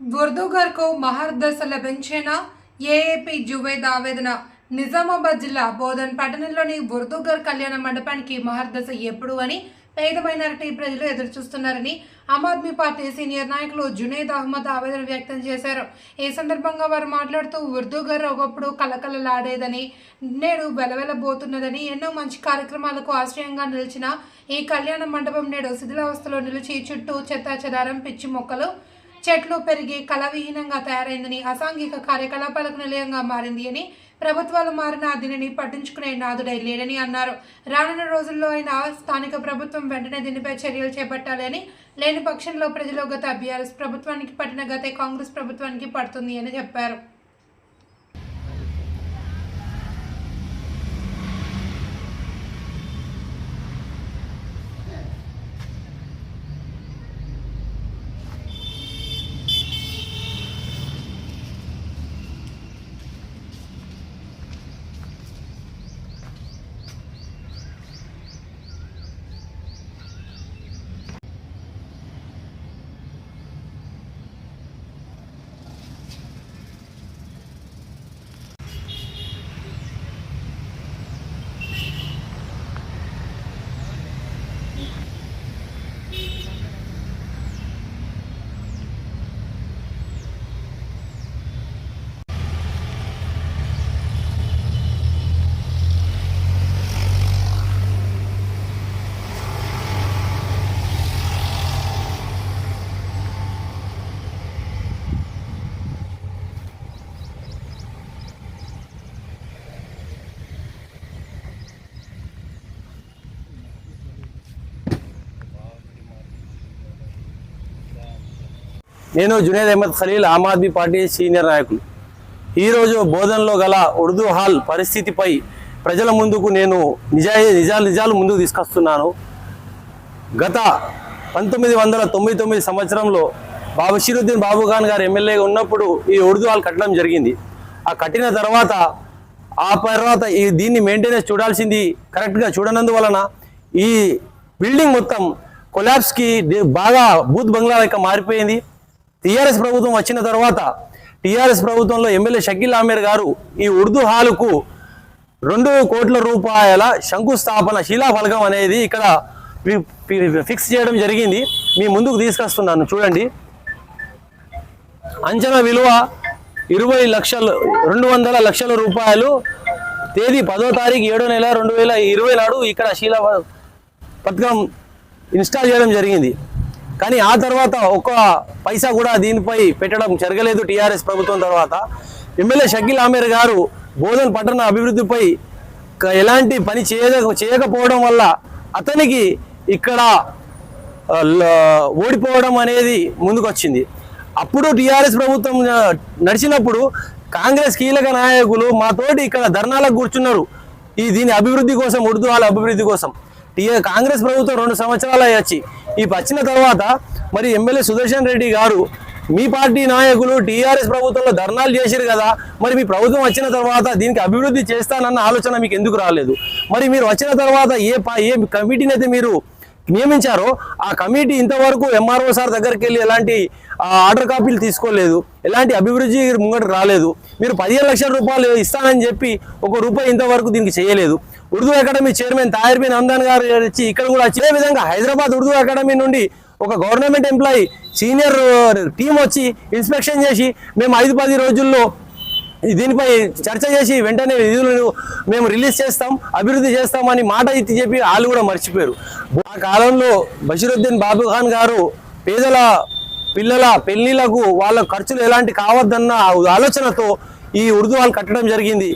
ఉర్దూగర్కు మహర్దశ లభించిన? ఏఏపీ జువేద్ ఆవేదన నిజామాబాద్ జిల్లా బోధన్ పట్టణంలోని బుర్దుగర్ కళ్యాణ మండపానికి మహర్దశ ఎప్పుడు అని పేద మైనారిటీ ప్రజలు ఎదురుచూస్తున్నారని ఆమ్ ఆద్మీ పార్టీ సీనియర్ నాయకులు జునేద్ అహ్మద్ ఆవేదన వ్యక్తం చేశారు. ఈ సందర్భంగా వారు మాట్లాడుతూ ఉర్దూగర్ ఒకప్పుడు కలకలలాడేదని నేడు వెలవెలబోతున్నదని ఎన్నో మంచి కార్యక్రమాలకు ఆశ్రయంగా నిలిచిన ఈ కళ్యాణ మండపం నేడు శిథిలావస్థలో నిలిచి చుట్టూ చెత్తాచెదారం పిచ్చి మొక్కలు చెట్లు పెరిగి కళవిహీనంగా తయారైందని అసాంఘిక కార్యకలాపాలకు నిలయంగా మారింది అని ప్రభుత్వాలు మారిన దీనిని పట్టించుకునే నాదుడై లేడని అన్నారు. రానున్న రోజుల్లో అయినా స్థానిక ప్రభుత్వం వెంటనే దీనిపై చర్యలు చేపట్టాలి అని లేని పక్షంలో ప్రజలు గత బీఆర్ఎస్ ప్రభుత్వానికి పట్టిన గతే కాంగ్రెస్ ప్రభుత్వానికి పడుతుంది అని చెప్పారు. నేను జునేద్ అహ్మద్ ఖలీల్ ఆమ్ ఆద్మీ పార్టీ సీనియర్ నాయకులు. ఈరోజు బోధనలో గల ఉర్దూ హాల్ పరిస్థితిపై ప్రజల ముందుకు నేను నిజాయి నిజాలు నిజాలు ముందుకు తీసుకొస్తున్నాను. గత పంతొమ్మిది వందల తొంభై తొమ్మిది సంవత్సరంలో బాబు షీరుద్దీన్ బాబు ఖాన్ గారు ఎమ్మెల్యేగా ఉన్నప్పుడు ఈ ఉర్దూ హాల్ కట్టడం జరిగింది. ఆ కట్టిన తర్వాత ఆ తర్వాత ఈ దీన్ని మెయింటెనెన్స్ చూడాల్సింది కరెక్ట్గా చూడనందువలన ఈ బిల్డింగ్ మొత్తం కొలాబ్స్కి బాగా బూత్ బంగ్లా లెక్క మారిపోయింది. టీఆర్ఎస్ ప్రభుత్వం వచ్చిన తర్వాత టీఆర్ఎస్ ప్రభుత్వంలో ఎమ్మెల్యే షకీల్ ఆమీర్ గారు ఈ ఉర్దూ హాలుకు రెండు కోట్ల రూపాయల శంకుస్థాపన శిలాఫలకం అనేది ఇక్కడ ఫిక్స్ చేయడం జరిగింది. మీ ముందుకు తీసుకొస్తున్నాను. చూడండి. అంచనా విలువ ఇరవై లక్షలు రెండు వందల లక్షల రూపాయలు. తేదీ పదో తారీఖు ఏడో నెల రెండు వేల ఇరవై నాడు ఇక్కడ శీలా పథకం ఇన్స్టాల్ చేయడం జరిగింది. కానీ ఆ తర్వాత ఒక్క పైసా కూడా దీనిపై పెట్టడం జరగలేదు టీఆర్ఎస్ ప్రభుత్వం తర్వాత. ఎమ్మెల్యే షకీల్ ఆమీర్ గారు బోధన్ పట్టణ అభివృద్ధిపై ఎలాంటి పని చేయక చేయకపోవడం వల్ల అతనికి ఇక్కడ ఓడిపోవడం అనేది ముందుకొచ్చింది. అప్పుడు టీఆర్ఎస్ ప్రభుత్వం నడిచినప్పుడు కాంగ్రెస్ కీలక నాయకులు మాతోటి ఇక్కడ ధర్నాలకు కూర్చున్నారు. ఈ దీని అభివృద్ధి కోసం ఉర్దూ వాళ్ళ అభివృద్ధి కోసం. కాంగ్రెస్ ప్రభుత్వం రెండు సంవత్సరాలు అయ్యొచ్చి. ఈ వచ్చిన తర్వాత మరి ఎమ్మెల్యే సుదర్శన్ రెడ్డి గారు మీ పార్టీ నాయకులు టీఆర్ఎస్ ప్రభుత్వంలో ధర్నాలు చేశారు కదా మరి మీ ప్రభుత్వం వచ్చిన తర్వాత దీనికి అభివృద్ధి చేస్తానన్న ఆలోచన మీకు ఎందుకు రాలేదు? మరి మీరు వచ్చిన తర్వాత ఏ పా- ఏ కమిటీని అయితే మీరు నియమించారో ఆ కమిటీ ఇంతవరకు ఎంఆర్ఓ సార్ దగ్గరికి వెళ్ళి ఎలాంటి ఆర్డర్ కాపీలు తీసుకోలేదు ఎలాంటి అభివృద్ధి ముంగట రాలేదు. మీరు పదిహేను లక్షల రూపాయలు ఇస్తానని చెప్పి ఒక రూపాయి ఇంతవరకు దీనికి చేయలేదు. ఉర్దూ అకాడమీ చైర్మన్ తాహిర్ బిన్ హందాన్ గారు వచ్చి ఇక్కడ కూడా వచ్చి ఇదే విధంగా హైదరాబాద్ ఉర్దూ అకాడమీ నుండి ఒక government employee senior uh, team వచ్చి ఇన్స్పెక్షన్ చేసి మేము ఐదు పది రోజుల్లో దీనిపై చర్చ చేసి వెంటనే నిధులను మేము రిలీజ్ చేస్తాం అభివృద్ధి చేస్తామని మాట ఇచ్చి చెప్పి వాళ్ళు కూడా మర్చిపోయారు. ఆ కాలంలో బషీరుద్దీన్ బాబు ఖాన్ గారు పేదల పిల్లల పెళ్ళిలకు వాళ్ళ ఖర్చులు ఎలాంటి కావద్దన్న ఆలోచనతో ఈ ఉర్దూ వాళ్ళు కట్టడం జరిగింది.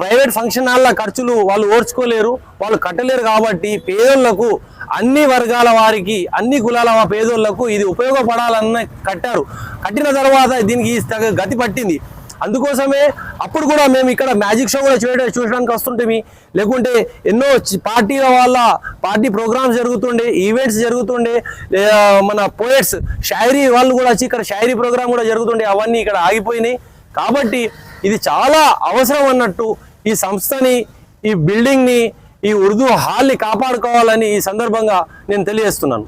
ప్రైవేట్ ఫంక్షన్ హాల్ల ఖర్చులు వాళ్ళు ఓర్చుకోలేరు వాళ్ళు కట్టలేరు కాబట్టి పేదోళ్ళకు అన్ని వర్గాల వారికి అన్ని కులాల పేదోళ్ళకు ఇది ఉపయోగపడాలన్న కట్టారు. కట్టిన తర్వాత దీనికి గతి పట్టింది. అందుకోసమే అప్పుడు కూడా మేము ఇక్కడ మ్యాజిక్ షో కూడా చూడ చూడడానికి వస్తుంటే లేకుంటే ఎన్నో పార్టీల వాళ్ళ పార్టీ ప్రోగ్రామ్స్ జరుగుతుండే ఈవెంట్స్ జరుగుతుండే మన పోయట్స్ షాయరీ వాళ్ళు కూడా వచ్చి ఇక్కడ షాయరీ ప్రోగ్రామ్ కూడా జరుగుతుండే అవన్నీ ఇక్కడ ఆగిపోయినాయి. కాబట్టి ఇది చాలా అవసరం అన్నట్టు ఈ సంస్థని ఈ బిల్డింగ్ని ఈ ఉర్దూ హాల్ని కాపాడుకోవాలని ఈ సందర్భంగా నేను తెలియజేస్తున్నాను.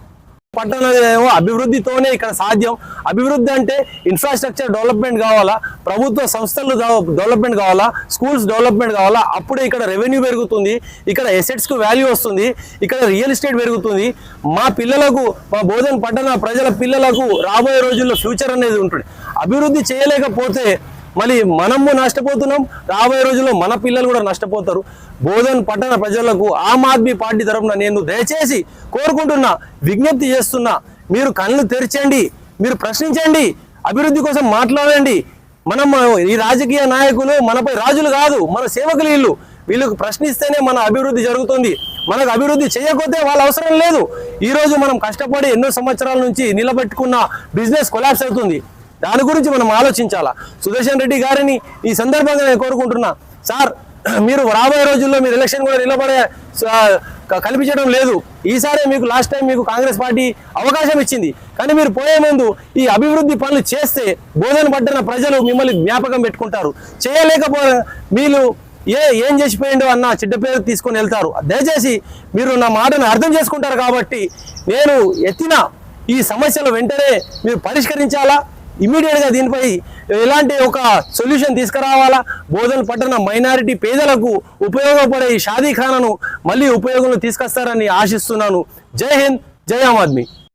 పట్టణమేమో అభివృద్ధితోనే ఇక్కడ సాధ్యం. అభివృద్ధి అంటే ఇన్ఫ్రాస్ట్రక్చర్ డెవలప్మెంట్ కావాలా? ప్రభుత్వ సంస్థలు డెవలప్మెంట్ కావాలా? స్కూల్స్ డెవలప్మెంట్ కావాలా? అప్పుడే ఇక్కడ రెవెన్యూ పెరుగుతుంది. ఇక్కడ ఎసెట్స్కు వాల్యూ వస్తుంది. ఇక్కడ రియల్ ఎస్టేట్ పెరుగుతుంది. మా పిల్లలకు మా బోధన పట్టణ ప్రజల పిల్లలకు రాబోయే రోజుల్లో ఫ్యూచర్ అనేది ఉంటుంది. అభివృద్ధి చేయలేకపోతే మళ్ళీ మనము నష్టపోతున్నాం. రాబోయే రోజుల్లో మన పిల్లలు కూడా నష్టపోతారు. బోధన్ పట్టణ ప్రజలకు ఆమ్ ఆద్మీ పార్టీ తరఫున నేను దయచేసి కోరుకుంటున్నా విజ్ఞప్తి చేస్తున్నా మీరు కళ్ళు తెరచండి మీరు ప్రశ్నించండి అభివృద్ధి కోసం మాట్లాడండి. మనం ఈ రాజకీయ నాయకులు మనపై రాజులు కాదు మన సేవకులు వీళ్ళు. వీళ్ళకు ప్రశ్నిస్తేనే మన అభివృద్ధి జరుగుతుంది. మనకు అభివృద్ధి చేయకపోతే వాళ్ళ అవసరం లేదు. ఈరోజు మనం కష్టపడి ఎన్నో సంవత్సరాల నుంచి నిలబెట్టుకున్న బిజినెస్ కొలాప్స్ అవుతుంది. దాని గురించి మనం ఆలోచించాలా? సుదర్శన్ రెడ్డి గారిని ఈ సందర్భంగా నేను కోరుకుంటున్నా. సార్ మీరు రాబోయే రోజుల్లో మీరు ఎలక్షన్ కూడా నిలబడే కల్పించడం లేదు. ఈసారి మీకు లాస్ట్ టైం మీకు కాంగ్రెస్ పార్టీ అవకాశం ఇచ్చింది. కానీ మీరు పోయే ముందు ఈ అభివృద్ధి పనులు చేస్తే బోధన పడ్డన ప్రజలు మిమ్మల్ని జ్ఞాపకం పెట్టుకుంటారు. చేయలేకపో మీరు ఏ ఏం చేసిపోయిండు అన్న చెడ్డ పేరు తీసుకొని వెళ్తారు. దయచేసి మీరు నా మాటను అర్థం చేసుకుంటారు కాబట్టి నేను ఎత్తిన ఈ సమస్యలు వెంటనే మీరు పరిష్కరించాలా? ఇమీడియట్గా దీనిపై ఎలాంటి ఒక సొల్యూషన్ తీసుకురావాలా? బోధన పట్టణ మైనారిటీ పేదలకు ఉపయోగపడే ఈ షాదీ మళ్ళీ ఉపయోగంలో తీసుకొస్తారని ఆశిస్తున్నాను. జై హింద్ జై ఆమ్ ఆద్మీ.